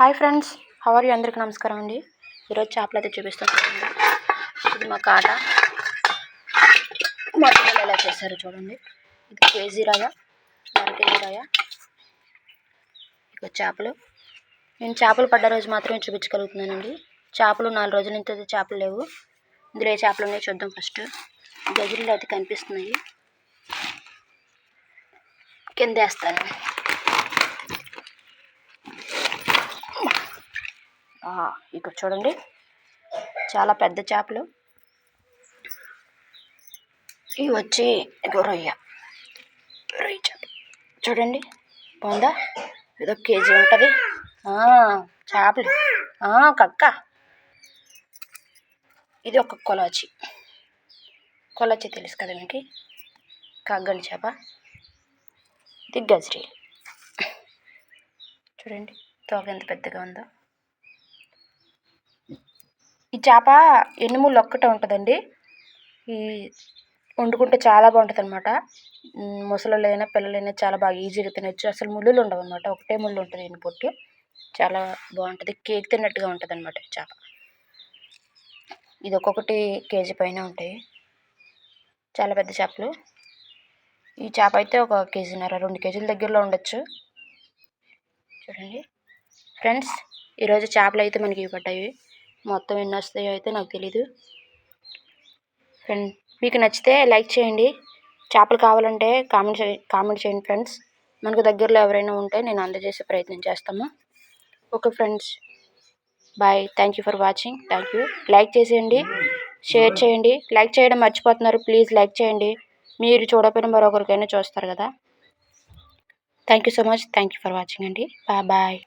Hi friends how are you అందరికీ నమస్కారం అండి. ఈరోజు చేపలు అయితే చూపిస్తాను చూడండి. ఇది మా కాట. మా పిల్లలు ఎలా చేశారు చూడండి. ఇది కేజీ రాయ అర కేజీ రాయ ఇక చేపలు. నేను చేపలు పడ్డ రోజు మాత్రమే చూపించగలుగుతున్నానండి. చేపలు నాలుగు రోజుల నుంచి అయితే చేపలు లేవు. ఇందులో ఏ చేపలు ఉన్నాయో చూద్దాం ఫస్ట్ గజుల్లో అయితే కనిపిస్తున్నాయి. కింద వేస్తాను. ఇక్కడ చూడండి. చాలా పెద్ద చేపలు. ఇవి వచ్చి రొయ్య. రొయ్య చేప. చూడండి. బాగుందా? ఏదో కేజీ ఉంటుంది. చేపలు. కక్క. ఇది ఒక కొలాచి. కొలాచి తెలుసు కదా మీకు? కగ్గని చేప. ఇది గజరీ. చూడండి. తోక ఎంత పెద్దగా ఉందో. ఈ చేప ఎనుములు ఒక్కటే ఉంటుందండి. ఈ వండుకుంటే చాలా బాగుంటుంది అనమాట ముసలిలైనా పిల్లలైనా చాలా బాగా ఈజీగా తినచ్చు. అసలు ముళ్ళులు ఉండవు అనమాట ఒకటే ముళ్ళు ఉంటుంది ఎన్ని పొట్టి. చాలా బాగుంటుంది. కేక్ తిన్నట్టుగా ఉంటుంది అనమాట ఈ చేప. ఇది ఒక్కొక్కటి కేజీ పైన ఉంటాయి. చాలా పెద్ద చేపలు. ఈ చేప అయితే ఒక కేజీన్నర రెండు కేజీల దగ్గరలో ఉండొచ్చు. చూడండి. ఫ్రెండ్స్ ఈరోజు చేపలు అయితే మనకి ఇవి పడ్డాయి. మొత్తం ఎన్ని వస్తాయో అయితే నాకు తెలీదు. ఫ్రెండ్ మీకు నచ్చితే లైక్ చేయండి. చేపలు కావాలంటే కామెంట్ చే కామెంట్ చేయండి ఫ్రెండ్స్. మనకు దగ్గరలో ఎవరైనా ఉంటే నేను అందజేసే ప్రయత్నం చేస్తాము. Okay friends. Bye. Thank you for watching thank you like చేసేయండి. షేర్ చేయండి. లైక్ చేయడం మర్చిపోతున్నారు. ప్లీజ్ లైక్ చేయండి. మీరు చూడకపోయినా మరొకరికైనా చూస్తారు కదా. Thank you so much thank you for watching అండి. Bye bye